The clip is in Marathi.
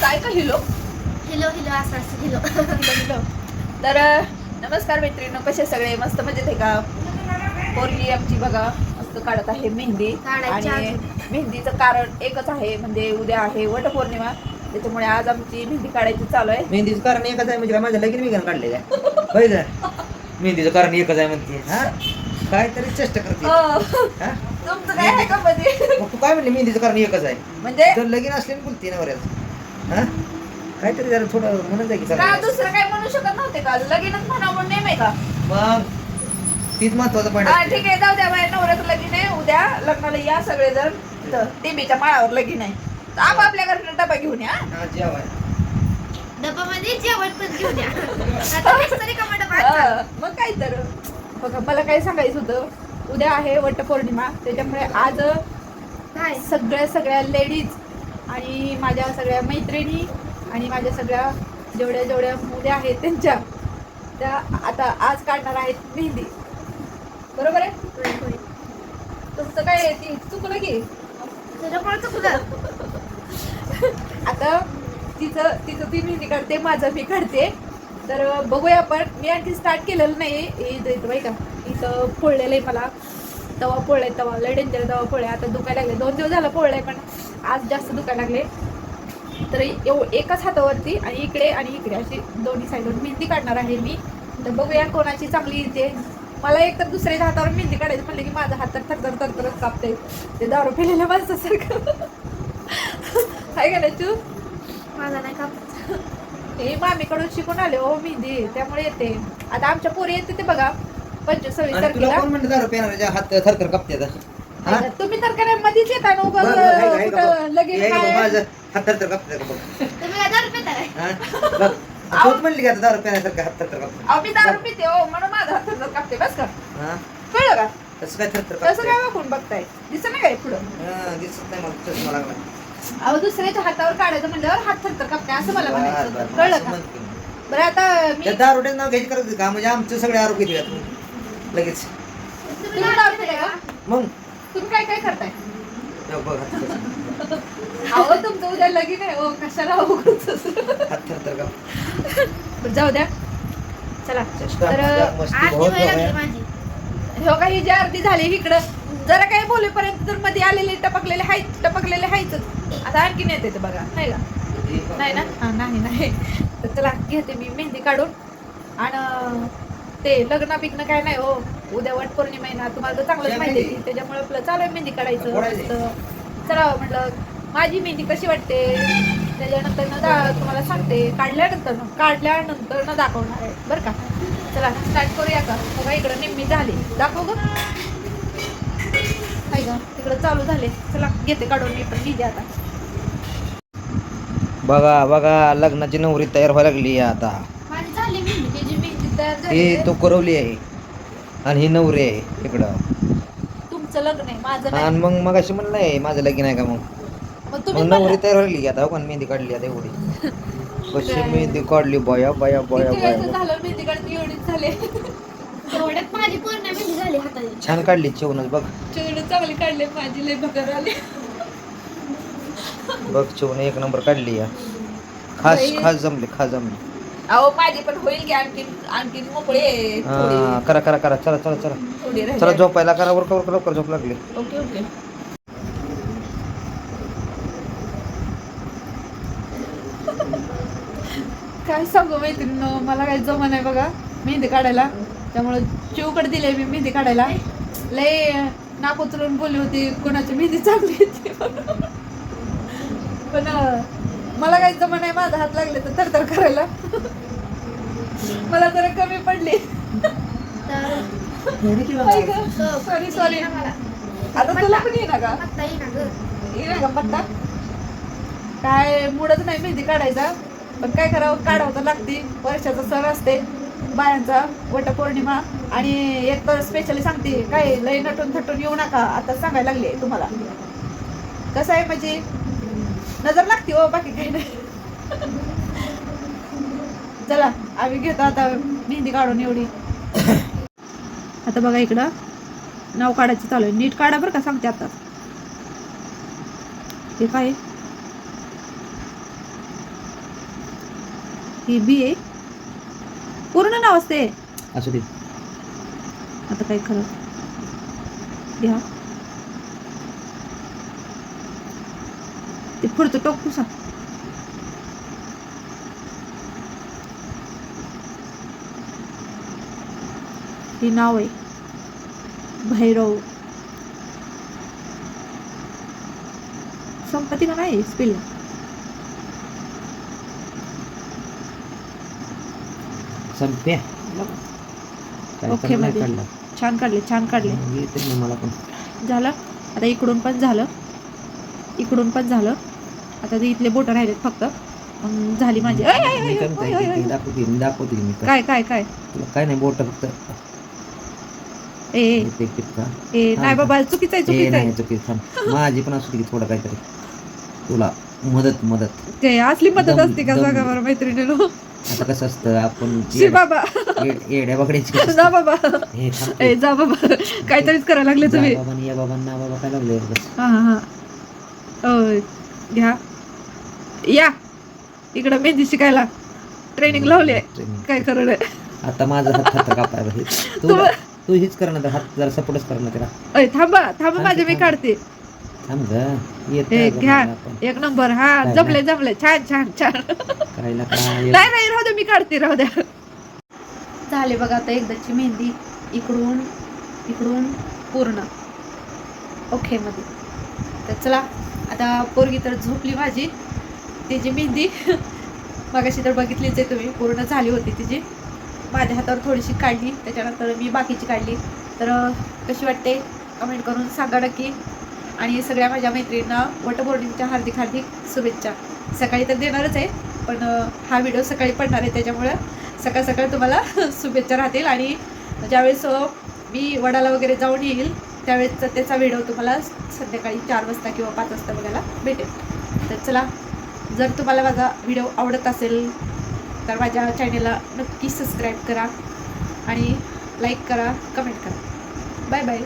काय का हिलो? हिलो हिलो असं असं हिलो हिलो तर नमस्कार मैत्रिणी कसे सगळे? मस्त मजेत आहे का? पोरगी आमची बघा मस्त काढत आहे मेहंदी. आणि. मेहंदीचं कारण एकच आहे म्हणजे उद्या आहे वटपौर्णिमा. त्याच्यामुळे आज आमची मेहंदी काढायची चालू आहे. मेहंदीचं कारण एकच आहे म्हणजे माझ्या लगीन विकन काढले काय होय का? मेहंदीचं कारण एकच आहे म्हणते. हा? काहीतरी चेष्टा करते. हो. हा? तुमचं काय तू म्हणली मेहंदीचं कारण एकच आहे. म्हणजे? तर लगीन असल्याने बोलते ना बऱ्याच हा? काहीतरी जरा थोडं म्हणत आहे की का दुसरं काय म्हणू शकत नव्हते का? लगीनच म्हणा म्हणून नेम आहे का? मग तीच महत्वाचं पॉईंट हा ठीक आहे जाऊ द्या बाहेर नवऱ्याचं लगीन आहे. उद्या लग्नाला या सगळेजण. इथं टिंबीच्या माळावर लगीन आहे. तर आपापल्या घरनं डबा घेऊन या हा. जेवाय. डब्यामध्ये जेवण पण घेऊन या. आता मिस्त्री का मग डबा हा, मग काय तर. बघा मला काय सांगायचं होतं. उद्या आहे वटपौर्णिमा त्याच्यामुळे आज सगळ्या सगळ्या लेडीज आणि माझ्या सगळ्या मैत्रिणी आणि माझ्या सगळ्या जेवढ्या जेवढ्या मुल्या आहेत त्यांच्या त्या आता आज काढणार आहेत मेहंदी. बरोबर आहे. तुमचं काय आहे ती? चुकलं की? चुकलं. आता तिचं तिचं ती मेहंदी काढते माझं मी काढते. तर बघूया आपण. मी आणखी स्टार्ट केलेलं नाही बाई का. इथं पोळलेलं आहे मला. तवा पोळले तवा लय डेंजर तवा पोळले आता दुखायला लागले. दोन दिवस झालं पोळले पण आज जास्त दुखायला लागले. तर एव एकाच हातावरती आणि इकडे आणि इकडे अशी दोन्ही साईडवर मेहंदी काढणार आहे मी. तर बघूया कोणाची चांगली येते. मला एक तर दुसऱ्याच्या हातावर मेहंदी काढायचं म्हणलं की माझा हात तर थरथर थरथरच कापते ते दारू पिलेल्या माणसासारखं. आहे का नाही तू? माझा नाही कापत. हे मामीकडून शिकून आले हो मेहंदी. त्यामुळे येते. आता आमच्या पोरी येते ते बघा. पंचवीस सव्वीस आणि तुला तारखेला? कोण म्हणलं दारू हात थरथर कापते हा? तुम्ही तर काय मध्येच येता ना उगाच, का, आहे का कुठं बघ? लगेच आहे का बघ, काय- माझं हात थरथर कापते का बघ. तुम्ही काय दारू पिता काय हा? बघ तूच म्हणली का आता दारू पिण्यासारखं हात थरथर कापते अहो, मी दारू पिते हो म्हणून माझा हात थरथर कापते बस का? हा? कळलं का? तसं काय थरथर तसं कापते काय वाकून बघताय? दिसत नाही काय पुढं? हा, दिसत नाही मला चष्मा लागला. अहो दुसऱ्याच्या हातावर काढायचं म्हणल्यावर हात थरथर कापते असं मला बरं, म्हणायचं बरं, होतं. कळलं असं का? म्हणते मी. बरं आता मी त्या दारुड्याचं नाव घ्यायची करायचं का? म्हणजे आमचे सगळे आरोग्य दिले लगेच तुम्ही तुम्ही का? मग. तुम्ही काय काय करताय? हे बघ हात थरथर. अहो तुमचं उद्या लगीन आहे. हो कशाला उगाच हात थरथर काप बरं, जाऊ द्या. चला. चेष्टा तर मस्ती आरती बहुत व्हायला लागली बघा. माझी. हो काही जी अर्धी झाली इकडं जरा काही बोलेपर्यंत तर मध्ये आलेले टपकलेले आहेत टपकलेले आहेतच आता आणखीन येते ते बघा. नाही का? नाही ना? हा नाही नाही. तर चला घेते मी मेहंदी काढून. आणि ते लग्न बिग्न काय नाही हो. उद्या वट पौर्णिमा आहे ना तुम्हाला तर चांगलंच माहिती आहे त्याच्यामुळे आपलं चालू आहे मेहंदी काढायचं फोडायची. मस्त. चला म्हटलं माझी मेहंदी कशी वाटते? त्याच्यानंतर ना दा- तुम्हाला सांगते काढल्यानंतर ना काढल्यानंतर ना दाखवणार आहे बरं का? चला स्टार्ट करूया का? बघा इकडं निम्मी झाली. दाखव ग. का तिकडं चालू झाले. चला घेते काढून मी पण लिहिते आता. बघा बघा लग्नाची नवरी तयार व्हायला लागली आता माझी झाली मेहंदी ही जी मेहंदी तयार झाली ही तो करवली आहे. आणि ही नवरी आहे इकडं. तुमचं लग्न आहे माझं नाही. आणि मग मग अशी म्हणलं आहे माझं लगीन आहे का मग? मग मग तुम्ही नवरी तयार व्हायला आता हो का मेहंदी काढली आता एवढी. कशी मेहंदी काढली बया बया बया किती बया झालं मेहंदी काढती एवढीच झाले. एवढ्यात माझी पूर्ण मेहंदी झाली हाताची छान काढली चिवणच बघ. चिवडं चांगली काढले माझी लय आले. बघ चिवण एक नंबर काढली या. खास बाई. खास जमली खास जमली. अहो माझी पण होईल की आणखीन आणखीन मोकळे हा, करा करा करा. चला चला चला. थोडी चला. झोपायला करा वर लवकर लवकर झोप लागली. Okay okay. काय सांगू मैत्रिणी मला काय जमन आहे बघा. मेहंदी काढायला. त्यामुळं चिवकडे दिले मी मेहंदी काढायला. लय नाक उचलून बोलली होती कोणाची मेहंदी चांगली येते म्हणून. पण अं, मला काही जमन आहे माझा हात लागले तर थरथर करायला. मला जरा कमी पडली. तर सॉरी सॉरी आता तुला पण ये ना का पत्ता येईना ग. ये ना का पत्ता. काय मुडच नाही मेहंदी काढायचा पण काय करावं काढावं तर लागते. वर्षाचा सण असते बायांचा वटपौर्णिमा. आणि एक तर स्पेशली सांगते काय लय नटून थटून येऊ नका आता सांगायला लागले तुम्हाला. कसं आहे म्हणजे नजर लागते हो बाकी काही नाही चला आम्ही घेतो आता मेहंदी काढून एवढी. आता बघा इकडं. नाव काढायचं चालू आहे. नीट काढा बरं का सांगते आता. हे काय? ही बी आहे पूर्ण नाव असते. असू दे. आता काय खरं? घ्या. ते पुढचं टोक सांग. हे नाव आहे भैरव. संपत्ती का नाही स्पेल संपे ओके मध्ये. छान काढले छान काढले. मला पण. झालं. आता इकडून पण झालं. इकडून पण झालं. आता ते इथले बोट राहिलेत फक्त. मग झाली माझी. ऐ, ऐ, ऐ, मी काय ऐ, म्हणते, ऐ, ऐ, ते- ते ऐ. दाखवते मी दाखवते मी काय काय काय? तुला काय नाही बोट फक्त. ए ए, टिपका. ए नाही बाबा चुकीचं आहे हे चुकीचं नाही आहे. चुकी थांब. माझी पण असू दे की थोडं काहीतरी. तुला मदत मदत. ते असली मदत दम- असते का दम- सांगा बरं मैत्रिणीनो आता कसं असतं आपण शी येड- बाबा. येड- येड्या बकड्याची कसं जा बाबा. असतं. हे थांब. ए जा बाबा. काहीतरीच करायला लागले तुम्ही. जा बाबा या बाबा ना बाबा काय लागले हा हा. घ्या. या. इकडं मेहंदी शिकायला. ट्रेनिंग लावली आहे. काय खरं नाही आता माझा हात हात कापाय. तू हीच कर ना तर हात जरा सपोर्टच कर ना त्याला ओय थांबा थांबा माझे मी. काढते. थांब ग येत घ्या. एक नंबर हा काय जमले जमले छान छान छान. काय ना काय नाही नाही राहू द्या मी काढते राहू द्या झाले बघा आता एकदाची मेहंदी. इकडून इकडून पूर्ण. ओके मध्ये. तर चला. आता पोरगी तर झोपली माझी. तिची मेहंदी. मगाशी तर बघितलीच आहे तुम्ही. पूर्ण झाली होती तिची. माझ्या हातावर थोडीशी काढली. त्याच्यानंतर मी बाकीची काढली. तर कशी वाटते? कमेंट करून सांगा नक्की. आणि सगळ्या माझ्या मैत्रिणींना वटपौर्णिमेच्या हार्दिक हार्दिक शुभेच्छा. सकाळी तर देणारच आहे. पण हा व्हिडिओ सकाळी पडणार आहे. त्याच्यामुळं सकाळ सकाळ तुम्हाला शुभेच्छा राहतील. आणि ज्यावेळेस मी वडाला वगैरे जाऊन येईल त्यावेळेसचा त्याचा व्हिडिओ तुम्हाला संध्याकाळी चार वाजता किंवा पाच वाजता बघायला भेटेल. तर चला जर तुम्हाला माझा व्हिडिओ आवडत असेल तर माझ्या चॅनेलला नक्की सबस्क्राईब करा आणि लाईक करा कमेंट करा. Bye bye